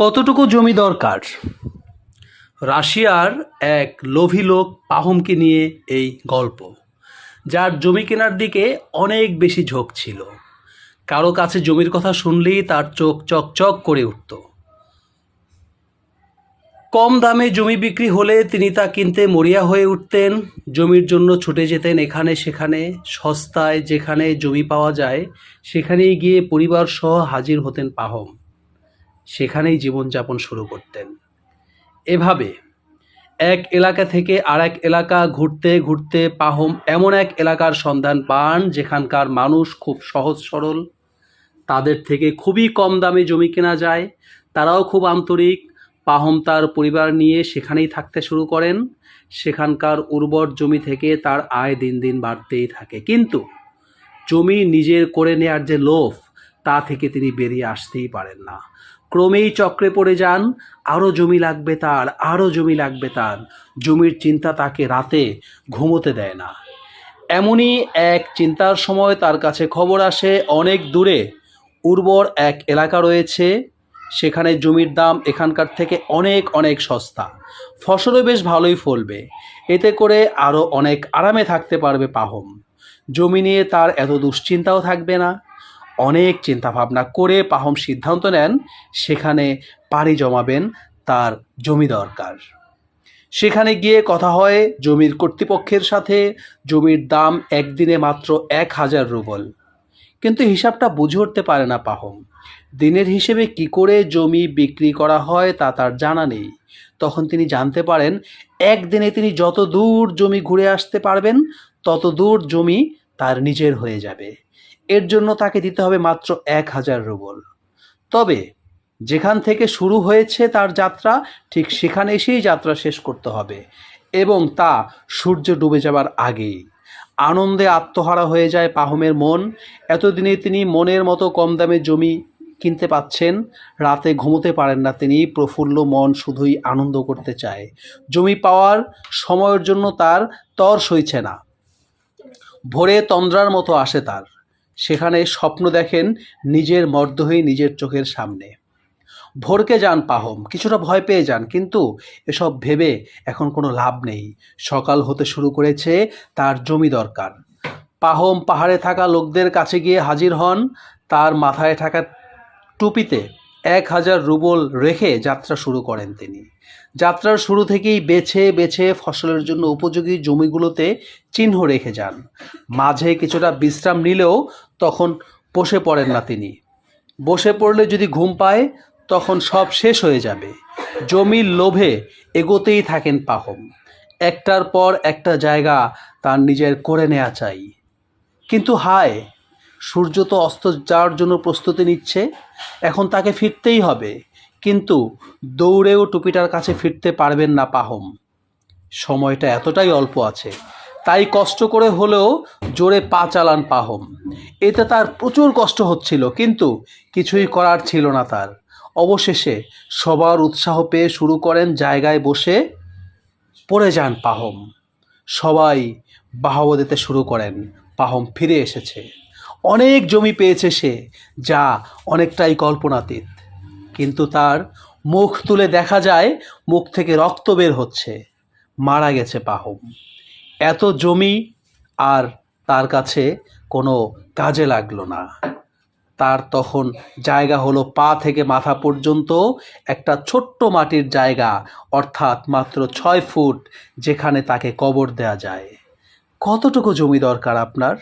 কতটুকু জমি দরকার? রাশিয়ার এক লোভী লোক পাহমকে নিয়ে এই গল্প, যার জমি কেনার দিকে অনেক বেশি ঝোঁক ছিল। কারও কাছে জমির কথা শুনলেই তার চোখ চক চক করে উঠত। কম দামে জমি বিক্রি হলে তিনি তা কিনতে মরিয়া হয়ে উঠতেন, জমির জন্য ছুটে যেতেন এখানে সেখানে, সস্তায় যেখানে জমি পাওয়া যায় সেখানেই গিয়ে পরিবার সহ হাজির হতেন পাহম। সেখানেই জীবনযাপন শুরু করতেন। এভাবে এক এলাকা থেকে আর এক এলাকা ঘুরতে ঘুরতে পাহম এমন এক এলাকার সন্ধান পান, যেখানকার মানুষ খুব সহজ সরল। তাদের থেকে খুবই কম দামে জমি কেনা যায়, তারাও খুব আন্তরিক। পাহম তার পরিবার নিয়ে সেখানেই থাকতে শুরু করেন। সেখানকার উর্বর জমি থেকে তার আয় দিন দিন বাড়তেই থাকে। কিন্তু জমি নিজের করে নেয়ার যে লোভ, তা থেকে তিনি বেরিয়ে আসতেই পারেন না। ক্রমেই চক্রে পড়ে যান আরও জমি লাগবে তার আরও জমি লাগবে তার। জমির চিন্তা তাকে রাতে ঘুমোতে দেয় না। এমনই এক চিন্তার সময় তার কাছে খবর আসে অনেক দূরে। উর্বর এক এলাকা রয়েছে, সেখানে জমির দাম এখানকার থেকে অনেক অনেক সস্তা। ফসলও বেশ ভালোই ফলবে। এতে করে আরও অনেক আরামে থাকতে পারবে পাহম। জমি নিয়ে তার এত দুশ্চিন্তাও থাকবে না। অনেক চিন্তা ভাবনা করে পাহম সিদ্ধান্ত নেন, সেখানে পাড়ি জমাবেন তার জমি দরকার। সেখানে গিয়ে কথা হয় জমির কর্তৃপক্ষের সাথে, জমির দাম একদিনে মাত্র এক হাজার রুবল। কিন্তু হিসাবটা বুঝে উঠতে পারে না পাহম। দিনের হিসেবে কি করে জমি বিক্রি করা হয় তা তার জানা নেই। তখন তিনি জানতে পারেন, একদিনে তিনি যত দূর জমি ঘুরে আসতে পারবেন, তত দূর জমি তার নিজের হয়ে যাবে। এর জন্য তাকে দিতে হবে মাত্র এক হাজার রুবল। তবে যেখান থেকে শুরু হয়েছে তার যাত্রা, ঠিক সেখানে এসেই যাত্রা শেষ করতে হবে এবং তা সূর্য ডুবে যাবার আগেই। আনন্দে আত্মহারা হয়ে যায় পাহমের মন। এতদিনে তিনি মনের মতো কম দামে জমি কিনতে পাচ্ছেন। রাতে ঘুমোতে পারেন না তিনি, প্রফুল্ল মন শুধুই আনন্দ করতে চায়। জমি পাওয়ার সময়ের জন্য তার তর সইছে না। ভোরে তন্দ্রার মতো আসে তার। সেখানে স্বপ্ন দেখেন নিজের মর্দহী নিজের চোখের সামনে। ভোরকে যান পাহম, কিছুটা ভয় পেয়ে যান, কিন্তু এসব ভেবে এখন কোনো লাভ নেই। সকাল হতে শুরু করেছে তার জমি দরকার। পাহম পাহাড়ে থাকা লোকদের কাছে গিয়ে হাজির হন। তার মাথায় থাকা টুপিতে এক হাজার রুবল রেখে যাত্রা শুরু করেন তিনি। যাত্রার শুরু থেকেই বেছে বেছে ফসলের জন্য উপযোগী জমিগুলোতে চিহ্ন রেখে যান। মাঝে কিছুটা বিশ্রাম নিলেও তখন বসে পড়েন না তিনি। বসে পড়লে যদি ঘুম পায়, তখন সব শেষ হয়ে যাবে। জমির লোভে এগোতেই থাকেন পাহম। একটার পর একটা জায়গা তার নিজের করে নেওয়া চাই। কিন্তু হায় সূর্য তো অস্ত যাওয়ার জন্য প্রস্তুতি নিচ্ছে, এখন তাকে ফিরতেই হবে। কিন্তু দৌড়েও টুপিটার কাছে ফিরতে পারবেন না পাহম। সময়টা এতটাই অল্প আছে, তাই কষ্ট করে হলেও জোরে পা চালান পাহম। এতে তার প্রচুর কষ্ট হচ্ছিল, কিন্তু কিছুই করার ছিল না তার। অবশেষে সবার উৎসাহ পেয়ে শুরু করেন জায়গায় বসে পড়ে যান পাহম। সবাই বাহবা দিতে শুরু করেন, পাহম ফিরে এসেছে। অনেক জমি পেয়েছে সে, যা অনেকটাই কল্পনাতীত। কিন্তু তার মুখ তুলে দেখা যায়, মুখ থেকে রক্ত বের হচ্ছে। মারা গেছে পাহম। এত জমি আর তার কাছে কোনো কাজে লাগল না। তার তখন জায়গা হলো পা থেকে মাথা পর্যন্ত একটা ছোট্ট মাটির জায়গা, অর্থাৎ মাত্র ছয় ফুট, যেখানে তাকে কবর দেয়া যায়। কতটুকু জমি দরকার আপনার?